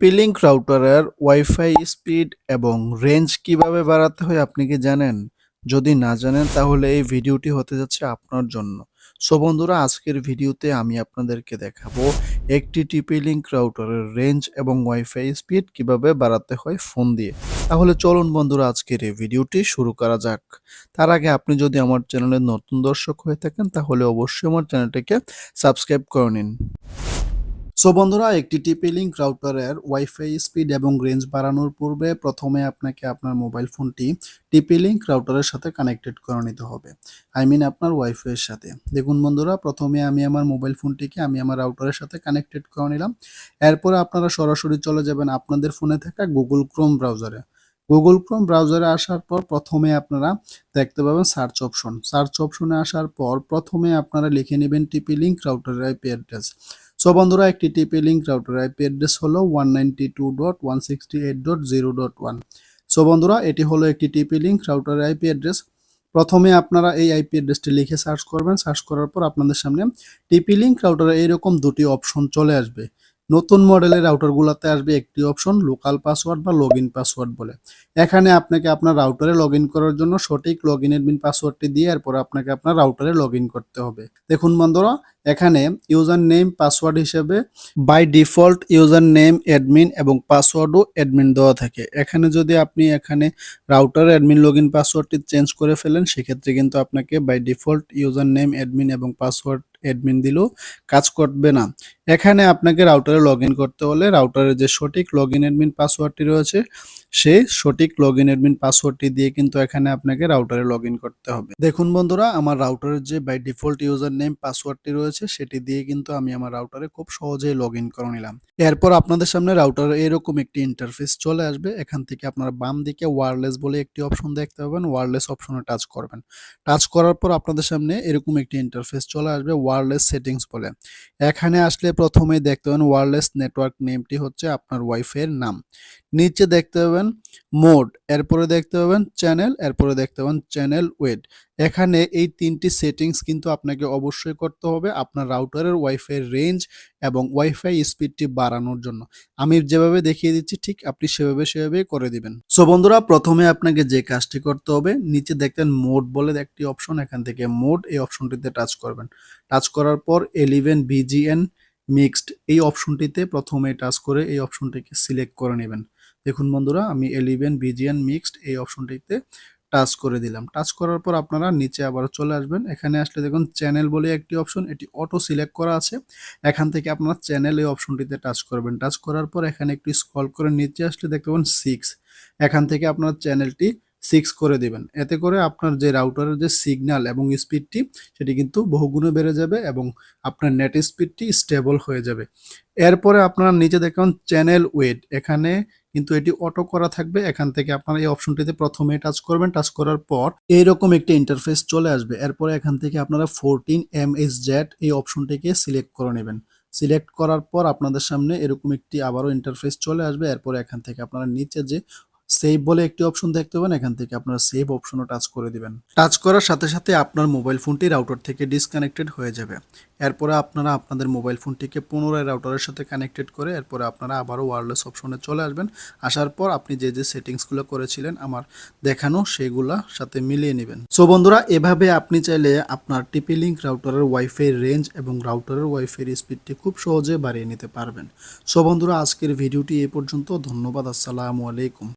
টিপি লিঙ্ক রাউটারের wifi speed এবং রেঞ্জ কীভাবে বাড়াতে হয় আপনি কি জানেন? যদি না জানেন, তাহলে এই ভিডিওটি হতে যাচ্ছে আপনার জন্য। সো বন্ধুরা, আজকের ভিডিওতে আমি আপনাদেরকে দেখাবো একটি টিপি লিঙ্ক রাউটারের রেঞ্জ এবং ওয়াইফাই স্পিড কীভাবে বাড়াতে হয় ফোন দিয়ে। তাহলে চলুন বন্ধুরা, আজকের এই ভিডিওটি শুরু করা যাক। তার আগে আপনি যদি আমার চ্যানেলের নতুন দর্শক হয়ে থাকেন, তাহলে অবশ্যই আমার চ্যানেলটিকে সাবস্ক্রাইব করে নিন। সো বন্ধুরা, একটি টিপি লিঙ্ক রাউটারের ওয়াইফাই স্পিড এবং রেঞ্জ বাড়ানোর পূর্বে প্রথমে আপনাকে আপনার মোবাইল ফোনটি টিপি লিঙ্ক রাউটারের সাথে কানেক্টেড করে নিতে হবে। আই মিন আপনার ওয়াইফাইয়ের সাথে। দেখুন বন্ধুরা, প্রথমে আমি আমার মোবাইল ফোনটিকে আমি আমার রাউটারের সাথে কানেক্টেড করে নিলাম। এরপরে আপনারা সরাসরি চলে যাবেন আপনাদের ফোনে থাকা গুগল ক্রোম ব্রাউজারে গুগল ক্রোম ব্রাউজারে আসার পর প্রথমে আপনারা দেখতে পাবেন সার্চ অপশন সার্চ অপশনে আসার পর প্রথমে আপনারা লিখে নেবেন টিপি লিঙ্ক রাউটারের আইপি অ্যাড্রেস সো বন্ধুরা, একটি TP link router IP address হলো one ninety two dot one sixty eight dot zero dot one so বন্ধুরা, এটি হলো একটি TP link router IP address প্রথমে আপনারা এই আইপি অ্যাড্রেসটি লিখে সার্চ করবেন। সার্চ করার পর আপনাদের সামনে টিপি লিঙ্ক রাউটারে এইরকম দুটি অপশন চলে আসবে। নতুন মডেলের রাউটারগুলোতে আসবে একটি অপশন লোকাল পাসওয়ার্ড বা লগ পাসওয়ার্ড বলে। এখানে আপনাকে আপনার রাউটারে লগ করার জন্য সঠিক লগ ইন এডমিন পাসওয়ার্ডটি দিয়ে এরপর আপনাকে আপনার রাউটারে লগ করতে হবে। দেখুন বন্ধুরা, এখানে ইউজার নেম পাসওয়ার্ড হিসেবে by default user name admin এবং পাসওয়ার্ডও অ্যাডমিন দেওয়া থাকে। এখানে যদি আপনি এখানে রাউটার অ্যাডমিন লগ ইন পাসওয়ার্ডটি চেঞ্জ করে ফেলেন, সেক্ষেত্রে কিন্তু আপনাকে by default user name admin এবং পাসওয়ার্ড অ্যাডমিন দিলেও কাজ করবে না। এখানে আপনাকে রাউটারে লগ করতে হলে রাউটারের যে সঠিক লগ ইন অ্যাডমিন পাসওয়ার্ডটি রয়েছে, সেই সঠিক লগ ইন অ্যাডমিন পাসওয়ার্ডটি দিয়ে কিন্তু এখানে আপনাকে রাউটারে লগ করতে হবে। দেখুন বন্ধুরা, আমার রাউটারের যে বাই ডিফল্ট ইউজার নেম পাসওয়ার্ডটি রয়েছে, সেটি দিয়ে কিন্তু আমি আমার রাউটারে খুব সহজেই লগ ইন করে নিলাম। এরপর আপনাদের সামনে রাউটারে এরকম একটি ইন্টারফেস চলে আসবে, এখান থেকে আপনারা বাম দিকে ওয়ারলেস বলে একটি অপশন দেখতে পাবেন ওয়ারলেস অপশনে টাচ করবেন। টাচ করার পর আপনাদের সামনে এরকম একটি ইন্টারফেস চলে আসবে ওয়ারলেস সেটিংস বলে। এখানে আসলে প্রথমে দেখতে পাবেন ওয়্যারলেস নেটওয়ার্ক নেমটি হচ্ছে আপনার ওয়াইফাইয়ের নাম। নিচে দেখতে পাবেন মোড এরপরে দেখতে পাবেন চ্যানেল এরপরে দেখতে পাবেন চ্যানেল ওয়েট এখানে এই তিনটি সেটিংস কিন্তু আপনাকে অবশ্যই করতে হবে আপনার রাউটারের ওয়াইফাই রেঞ্জ এবং ওয়াইফাই স্পিডটি বাড়ানোর জন্য। আমি যেভাবে দেখিয়ে দিচ্ছি, ঠিক আপনি সেভাবে সেভাবে করে দিবেন। সো বন্ধুরা, প্রথমে আপনাকে যে কাজটি করতে হবে, নিচে দেখতেন মোড বলে একটি অপশন এখান থেকে মোড এই অপশনটিতে টাচ করবেন। টাচ করার পর এলিভেন বিজিএন মিক্সড এই অপশনটিতে প্রথমে টাচ করে এই অপশনটিকে সিলেক্ট করে নেবেন। দেখুন বন্ধুরা, আমি এলিভেন বিজিএন মিক্সড এই অপশনটিতে টাচ করে দিলাম। টাচ করার পর আপনারা নিচে আবার চলে আসবেন। এখানে আসলে দেখুন চ্যানেল বলে একটি অপশন এটি অটো সিলেক্ট করা আছে। এখান থেকে আপনারা চ্যানেল এই অপশনটিতে টাচ করবেন। টাচ করার পর এখানে একটু স্ক্রল করে নিচে আসলে দেখতে পাবেন সিক্স এখান থেকে আপনার চ্যানেলটি সিক্স করে দিবেন। এতে করে আপনার যে রাউটারের যে সিগন্যাল এবং স্পিডটি সেটি কিন্তু বহুগুণে বেড়ে যাবে এবং আপনার নেট স্পিডটি স্টেবল হয়ে যাবে। এরপরে আপনারা নিচে দেখুন চ্যানেল ওয়েট এখানে কিন্তু এটি অটো করা থাকবে। এখান থেকে আপনারা এই অপশনটিতে প্রথমে টাচ করবেন। টাচ করার পর এইরকম একটি ইন্টারফেস চলে আসবে। এরপরে এখান থেকে আপনারা ফোরটিন এম এস জেড এই অপশনটিকে সিলেক্ট করে নেবেন। সিলেক্ট করার পর আপনাদের সামনে এরকম একটি আবারও ইন্টারফেস চলে আসবে। এরপরে এখান থেকে আপনারা নিচে যে সেভ বলে একটি অপশন দেখতে পাবেন। এখান থেকে আপনারা সেভ অপশনও টাচ করে দিবেন। টাচ করার সাথে সাথে আপনার মোবাইল ফোনটি রাউটার থেকে ডিসকানেক্টেড হয়ে যাবে। এরপরে আপনারা আপনাদের মোবাইল ফোনটিকে পুনরায় রাউটারের সাথে কানেক্টেড করে এরপরে আপনারা আবারও ওয়্যারলেস অপশনে চলে আসবেন। আসার পর আপনি যে যে সেটিংসগুলো করেছিলেন আমার দেখানো সেগুলো সাথে মিলিয়ে নেবেন। সো বন্ধুরা, এভাবে আপনি চাইলে আপনার টিপি লিঙ্ক রাউটারের ওয়াইফাই রেঞ্জ এবং রাউটারের ওয়াইফাই স্পিডটি খুব সহজে বাড়িয়ে নিতে পারবেন। সো বন্ধুরা, আজকের ভিডিওটি এ পর্যন্ত। ধন্যবাদ, আসসালামু আলাইকুম।